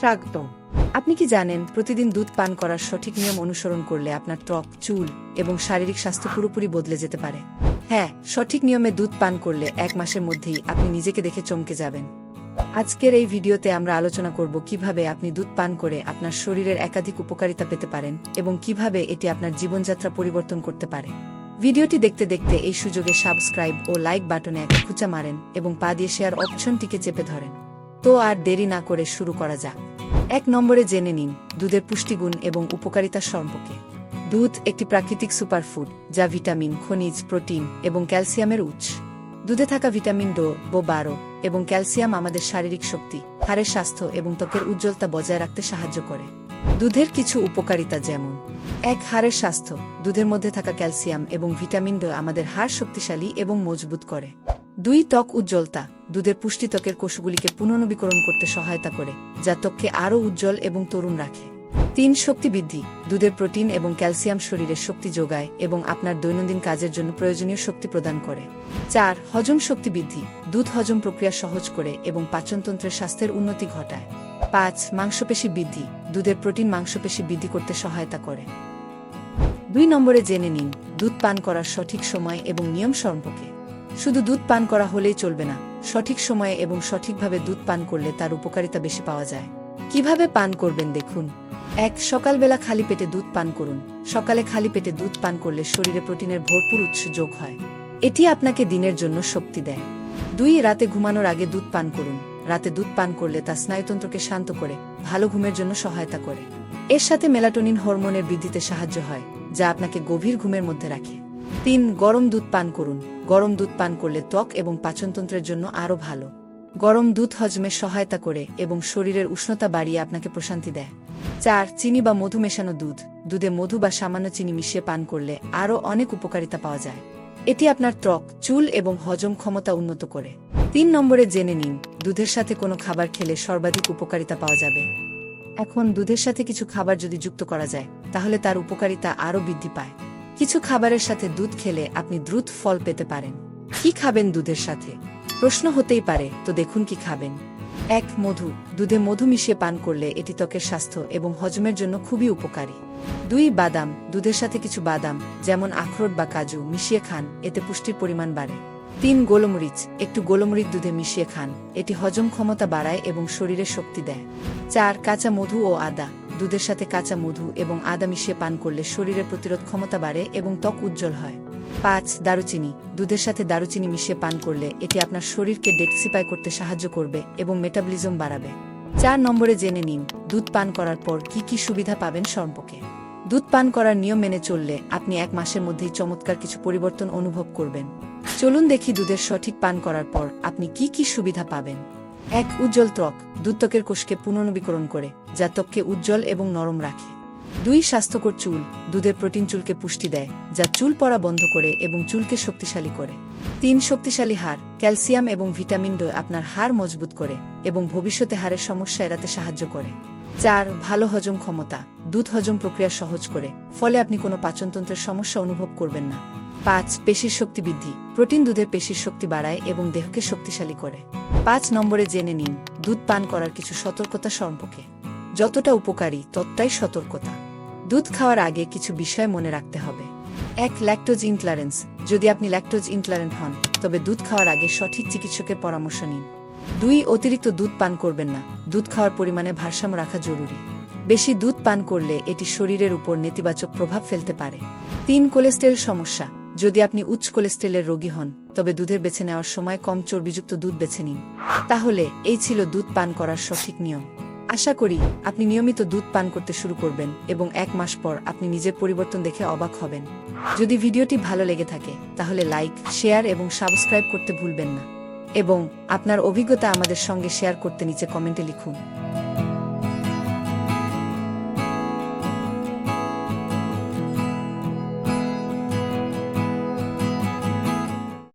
স্বাগতম। আপনি কি জানেন, প্রতিদিন দুধ পান করার সঠিক নিয়ম অনুসরণ করলে আপনার ত্বক, চুল এবং শারীরিক স্বাস্থ্য পুরোপুরি বদলে যেতে পারে। হ্যাঁ সঠিক নিয়মে দুধ পান করলে এক মাসের মধ্যেই আপনি নিজেকে দেখে চমকে যাবেন। আজকের এই ভিডিওতে আমরা আলোচনা করব কীভাবে আপনি দুধ পান করে আপনার শরীরের একাধিক উপকারিতা পেতে পারেন এবং কীভাবে এটি আপনার জীবনযাত্রা পরিবর্তন করতে পারে। ভিডিওটি দেখতে দেখতে এই সুযোগে সাবস্ক্রাইব ও লাইক বাটনে একটা খুঁচা মারেন এবং পা দিয়ে শেয়ার অপশনটিকে চেপে ধরেন। তো আর দেরি না করে শুরু করা যাক। এক নম্বরে জেনে নিন, দুধের পুষ্টিগুণ এবং উপকারিতা সম্পর্কে। দুধ একটি প্রাকৃতিক সুপারফুড, যা ভিটামিন, খনিজ, প্রোটিন এবং ক্যালসিয়ামের উৎস। দুধে থাকা ভিটামিন ডো, বো বারো এবং ক্যালসিয়াম আমাদের শারীরিক শক্তি, হাড়ের স্বাস্থ্য এবং ত্বকের উজ্জ্বলতা বজায় রাখতে সাহায্য করে। দুধের কিছু উপকারিতা যেমন, এক, হাড়ের স্বাস্থ্য, দুধের মধ্যে থাকা ক্যালসিয়াম এবং ভিটামিন ডো আমাদের হাড় শক্তিশালী এবং মজবুত করে। দুই, ত্বক উজ্জ্বলতা দুধের পুষ্টি ত্বকের কোষগুলিকে পুনর্নবীকরণ করতে সহায়তা করে, যা ত্বককে আরও উজ্জ্বল এবং তরুণ রাখে। তিন, শক্তি বৃদ্ধি। দুধের প্রোটিন এবং ক্যালসিয়াম শরীরে শক্তি যোগায় এবং আপনার দৈনন্দিন কাজের জন্য প্রয়োজনীয় শক্তি প্রদান করে। চার, হজম শক্তি বৃদ্ধি। দুধ হজম প্রক্রিয়া সহজ করে এবং পাচনতন্ত্রের স্বাস্থ্যের উন্নতি ঘটায়। পাঁচ, মাংসপেশি বৃদ্ধি। দুধের প্রোটিন মাংসপেশি বৃদ্ধি করতে সহায়তা করে। দুই নম্বরে জেনে নিন, দুধ পান করার সঠিক সময় এবং নিয়ম সম্পর্কে। শুধু দুধ পান করা হলেই চলবে না সঠিক সময়ে এবং সঠিকভাবে দুধ পান করলে তার উপকারিতা বেশি পাওয়া যায়। কীভাবে পান করবেন দেখুন। এক, সকালবেলা খালি পেটে দুধ পান করুন। সকালে খালি পেটে দুধ পান করলে শরীরে প্রোটিনের ভরপুর উৎস যোগ হয়। এটি আপনাকে দিনের জন্য শক্তি দেয়। দুই, রাতে ঘুমানোর আগে দুধ পান করুন। রাতে দুধ পান করলে তা স্নায়ুতন্ত্রকে শান্ত করে, ভালো ঘুমের জন্য সহায়তা করে। এর সাথে মেলাটোনিন হরমোনের বৃদ্ধিতে সাহায্য হয়, যা আপনাকে গভীর ঘুমের মধ্যে রাখে। তিন, গরম দুধ পান করুন। গরম দুধ পান করলে ত্বক এবং পাচনতন্ত্রের জন্য আরও ভালো। গরম দুধ হজমে সহায়তা করে এবং শরীরের উষ্ণতা বাড়িয়ে আপনাকে প্রশান্তি দেয়। চার, চিনি বা মধু মেশানো দুধ। দুধে মধু বা সামান্য চিনি মিশিয়ে পান করলে আরও অনেক উপকারিতা পাওয়া যায়। এটি আপনার ত্বক, চুল এবং হজম ক্ষমতা উন্নত করে। তিন নম্বরে জেনে নিন, দুধের সাথে কোনো খাবার খেলে সর্বাধিক উপকারিতা পাওয়া যাবে। এখন দুধের সাথে কিছু খাবার যদি যুক্ত করা যায়, তাহলে তার উপকারিতা আরও বৃদ্ধি পায়। কিছু খাবারের সাথে দুধ খেলে আপনি দ্রুত ফল পেতে পারেন। কি খাবেন দুধের সাথে? প্রশ্ন হতেই পারে, তো দেখুন কি খাবেন? এক, মধু। দুধে মধু মিশিয়ে পান করলে এটি ত্বকের স্বাস্থ্য এবং হজমের জন্য খুবই উপকারী। দুই, বাদাম। দুধের সাথে কিছু বাদাম, যেমন আখরোট বা কাজু, মিশিয়ে খান, এতে পুষ্টির পরিমাণ বাড়ে। তিন, গোলমরিচ। একটু গোলমরিচ দুধে মিশিয়ে খান, এটি হজম ক্ষমতা বাড়ায় এবং শরীরে শক্তি দেয়। চার, কাঁচা মধু ও আদা। দুধের সাথে কাঁচা মধু এবং আদা মিশিয়ে পান করলে শরীরের প্রতিরোধ ক্ষমতা বাড়ে এবং ত্বক উজ্জ্বল হয়। পাঁচ, দারুচিনি। দুধের সাথে দারুচিনি মিশিয়ে পান করলে এটি আপনার শরীরকে ডেটসিপাই করতে সাহায্য করবে এবং মেটাবলিজম বাড়াবে। চার নম্বরে জেনে নিন, দুধ পান করার পর কি কি সুবিধা পাবেন সম্পর্কে দুধ পান করার নিয়ম মেনে চললে আপনি এক মাসের মধ্যেই চমৎকার কিছু পরিবর্তন অনুভব করবেন। চলুন দেখি দুধের সঠিক পান করার পর আপনি কি কি সুবিধা পাবেন। এক উজ্জ্বল ত্বক দুধ ত্বকের কোষকে পুনর্নবীকরণ করে, যা ত্বককে উজ্জ্বল এবং নরম রাখে। দুই স্বাস্থ্যকর চুল, দুধের প্রোটিন চুলকে পুষ্টি দেয়, যা চুল পড়া বন্ধ করে এবং চুলকে শক্তিশালী করে। তিন শক্তিশালী হাড়, ক্যালসিয়াম এবং ভিটামিন ডি আপনার হাড় মজবুত করে এবং ভবিষ্যতে হাড়ের সমস্যা এড়াতে সাহায্য করে। চার, ভালো হজম ক্ষমতা, দুধ হজম প্রক্রিয়া সহজ করে, ফলে আপনি কোনো পাচনতন্ত্রের সমস্যা অনুভব করবেন না। পাঁচ পেশির শক্তি বৃদ্ধি। প্রোটিন দুধের পেশির শক্তি বাড়ায় এবং দেহকে শক্তিশালী করে। পাঁচ নম্বরে জেনে নিন, দুধ পান করার কিছু সতর্কতা সম্পর্কে। যতটা উপকারী, ততটাই সতর্কতা। দুধ খাওয়ার আগে কিছু বিষয় মনে রাখতে হবে। এক ল্যাকটোজ ইনক্লারেন্স যদি আপনি ল্যাকটোজ ইনক্লারেন্ট হন, তবে দুধ খাওয়ার আগে সঠিক চিকিৎসকের পরামর্শ নিন। দুই, অতিরিক্ত দুধ পান করবেন না। দুধ খাওয়ার পরিমাণে ভারসাম্য রাখা জরুরি। বেশি দুধ পান করলে এটি শরীরের উপর নেতিবাচক প্রভাব ফেলতে পারে। তিন কোলেস্টেরল সমস্যা। যদি আপনি উচ্চ কোলেস্টেরলের রোগী হন, তবে দুধের বেছে নেওয়ার সময় কম চর্বিযুক্ত দুধ বেছে নিন। তাহলে, এই ছিল দুধ পান করার সঠিক নিয়ম। আশা করি, আপনি নিয়মিত দুধ পান করতে শুরু করবেন এবং এক মাস পর আপনি নিজের পরিবর্তন দেখে অবাক হবেন। যদি ভিডিওটি ভালো লেগে থাকে, তাহলে লাইক, শেয়ার এবং সাবস্ক্রাইব করতে ভুলবেন না। এবং আপনার অভিজ্ঞতা আমাদের সঙ্গে শেয়ার করতে নিচে কমেন্টে লিখুন।